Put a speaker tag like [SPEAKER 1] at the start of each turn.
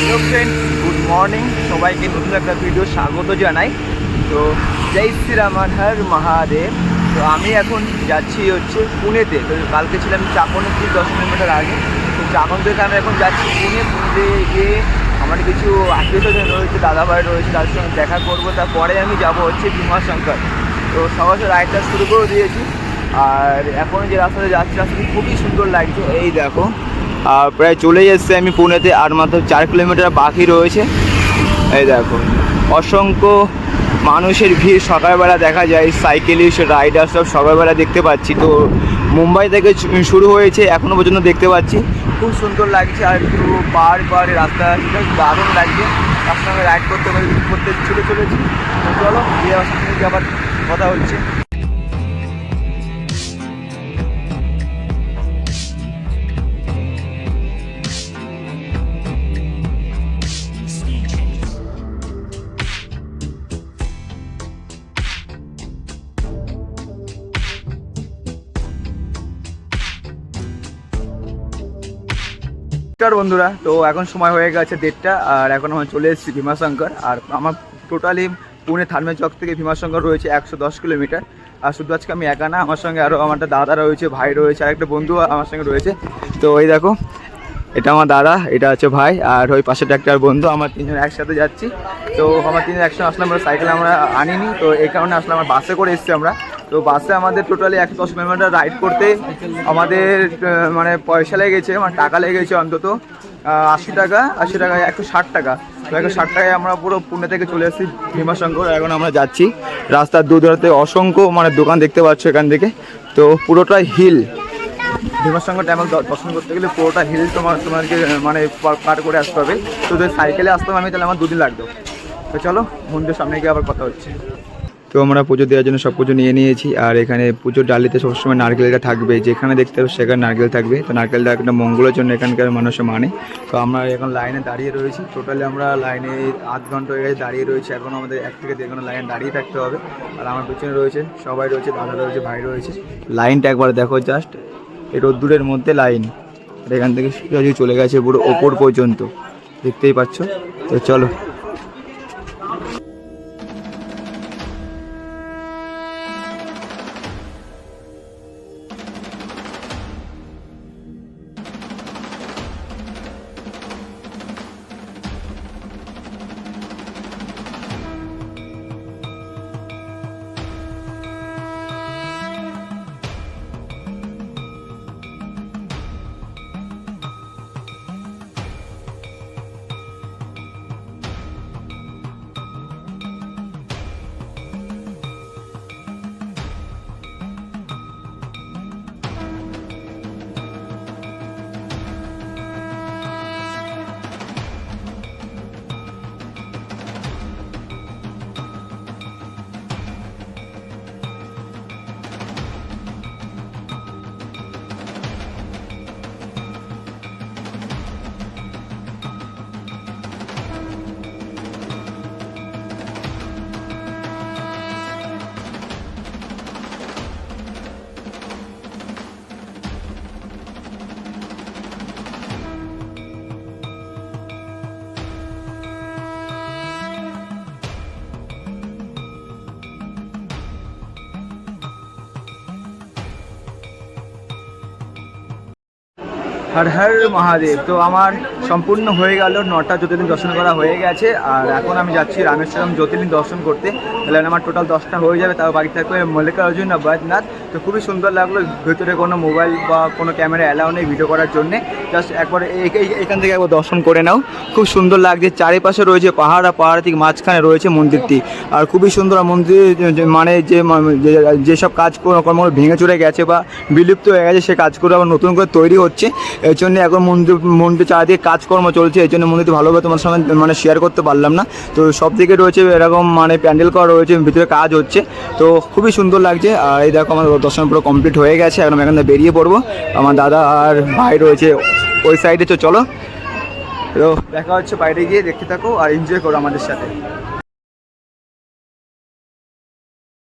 [SPEAKER 1] Hello friend good morning সবাইকে নতুন একটা ভিডিও স্বাগত জানাই। তো জয় শ্রীরাম হর মহাদেব। তো আমি এখন যাচ্ছি হচ্ছে পুনেতে। তো কালকে ছিলাম চাকনের থেকে দশ কিলোমিটার আগে। তো চাকন থেকে আমি এখন যাচ্ছি পুনে। পুনেতে গিয়ে আমার কিছু আত্মীয় রয়েছে, দাদাভাই রয়েছে তাদের সঙ্গে দেখা করব। তারপরে আমি যাব হচ্ছে ভীমাশঙ্কর। তো সাথে রাইডটা শুরু করে দিয়েছি। আর এখন যে রাস্তাতে যাচ্ছি, রাস্তাটি খুবই সুন্দর লাগছে। এই দেখো প্রায় চলে এসছে আমি পুনেতে, আর মাত্র চার কিলোমিটার বাকি রয়েছে। এই দেখো, অসংখ্য মানুষের ভিড় সকালবেলা দেখা যায় সাইকেলিস্ট রাইডার সব সকালবেলা দেখতে পাচ্ছি। তো মুম্বাই থেকে শুরু হয়েছে এখনও পর্যন্ত দেখতে পাচ্ছি। খুব সুন্দর লাগছে, আর একটু পাহাড় পাহাড়ে রাস্তা দারুণ লাগছে। তার সঙ্গে রাইড করতে পারি করতে ছুটে চলেছি। চলো আবার কথা হচ্ছে। নমস্কার বন্ধুরা, তো এখন সময় হয়ে গেছে দেড়টা, আর এখন আমি চলে এসেছি ভীমাশঙ্কর, আর আমার টোটালি পুনে থার্মে চক থেকে ভীমাশঙ্কর রয়েছে একশো দশ কিলোমিটার, আর শুধু আজকে আমি একা না, আমার সঙ্গে আরও আমার দাদা রয়েছে, ভাই রয়েছে আর একটা বন্ধু আমার সঙ্গে রয়েছে, তো ওই দেখো, এটা আমার দাদা, এটা হচ্ছে ভাই, আর ওই পাশেটা একটা বন্ধু, আমার তিনজন একসাথে যাচ্ছি, তো আমার তিনজন একসাথে আসলে আমরা সাইকেল আমরা আনিনি, তো এই কারণে আসলে আমার বাসে করে এসেছি আমরা তো বাসে আমাদের টোটালি একশো দশ কিলোমিটার রাইড করতে আমাদের মানে পয়সা লেগেছে মানে টাকা লেগেছে অন্তত আশি টাকা আশি টাকা, একশো ষাট টাকা। তো একশো ষাট টাকায় আমরা পুরো পুনে থেকে চলে এসেছি, ভীমাশঙ্কর। এখন আমরা যাচ্ছি রাস্তার দু দুধারতে। অসংখ্য মানে দোকান দেখতে পাচ্ছ এখান থেকে। তো পুরোটাই হিল ভীমাশঙ্কর দ- দর্শন করতে গেলে পুরোটা হিল তোমার তোমাকে মানে পার করে আসতে হবে। তো সাইকেলে হবে আমি, তাহলে আমার দুদিন লাগতো। তো চলো মন্দিরের সামনে গিয়ে আবার কথা হচ্ছে। তো আমরা পুজো দেওয়ার জন্য সব কিছু নিয়ে নিয়েছি। আর এখানে পুজোর ডালিতে সবসময় নারকেলটা থাকবে। যেখানে দেখতে হবে সেখানে নারকেল থাকবে। তো নারকেলটা একটা মঙ্গলের জন্য এখানকার মানুষ মানে। তো আমরা এখন লাইনে দাঁড়িয়ে রয়েছি। টোটালি আমরা লাইনে আধ ঘণ্টা হয়ে গেছে দাঁড়িয়ে রয়েছি। এখন আমাদের এক থেকে দেড় লাইনে দাঁড়িয়ে থাকতে হবে। আর আমার পিছনে রয়েছে, সবাই রয়েছে, দাদা রয়েছে, ভাই রয়েছে। লাইনটা একবার দেখো জাস্ট এই রোদ্দুরের মধ্যে লাইন। এখান থেকে চলে গেছে পুরো ওপর পর্যন্ত। দেখতেই পাচ্ছ? তো চলো। হর হর মহাদেব। তো আমার সম্পূর্ণ হয়ে গেল, নটা জ্যোতির্লিঙ্গ দর্শন করা হয়ে গেছে। আর এখন আমি যাচ্ছি রামেশ্বরম জ্যোতির্লিঙ্গ দর্শন করতে। তাহলে আমার টোটাল দশটা হয়ে যাবে, তাও বাকি থাকবে মল্লিকার্জুন আর বৈদ্যনাথ। তো খুবই সুন্দর লাগল, ভেতরে কোনো মোবাইল বা কোনো ক্যামেরা অ্যালাউ নেই ভিডিও করার জন্যে। জাস্ট একবার এখান থেকে একবার দর্শন করে নাও। খুব সুন্দর লাগছে, চারিপাশে রয়েছে পাহাড় আর পাহাড় ঠিক মাঝখানে রয়েছে মন্দিরটি। আর খুবই সুন্দর মন্দির মানে যে যেসব কাজ কর্ম ভেঙে চড়ে গেছে বা বিলুপ্ত হয়ে গেছে, সে কাজগুলো আবার নতুন করে তৈরি হচ্ছে। এর জন্য এখন মন্দির মন্দির চারিদিকে কাজকর্ম চলছে এই জন্য মন্দিরটি ভালোভাবে তোমার সঙ্গে মানে শেয়ার করতে পারলাম না। তো সব দিকে রয়েছে এরকম মানে প্যান্ডেল করা রয়েছে, ভিতরে কাজ হচ্ছে। তো খুবই সুন্দর লাগছে। আর এই দেখো আমার দর্শন পুরো কমপ্লিট হয়ে গেছে, এখন আমি এখান থেকে বেরিয়ে পড়ব। আমার দাদা আর ভাই রয়েছে ওই সাইডে তো চলো। তো দেখা হচ্ছে বাইরে গিয়ে, দেখতে থাকো আর এনজয় করো আমাদের সাথে।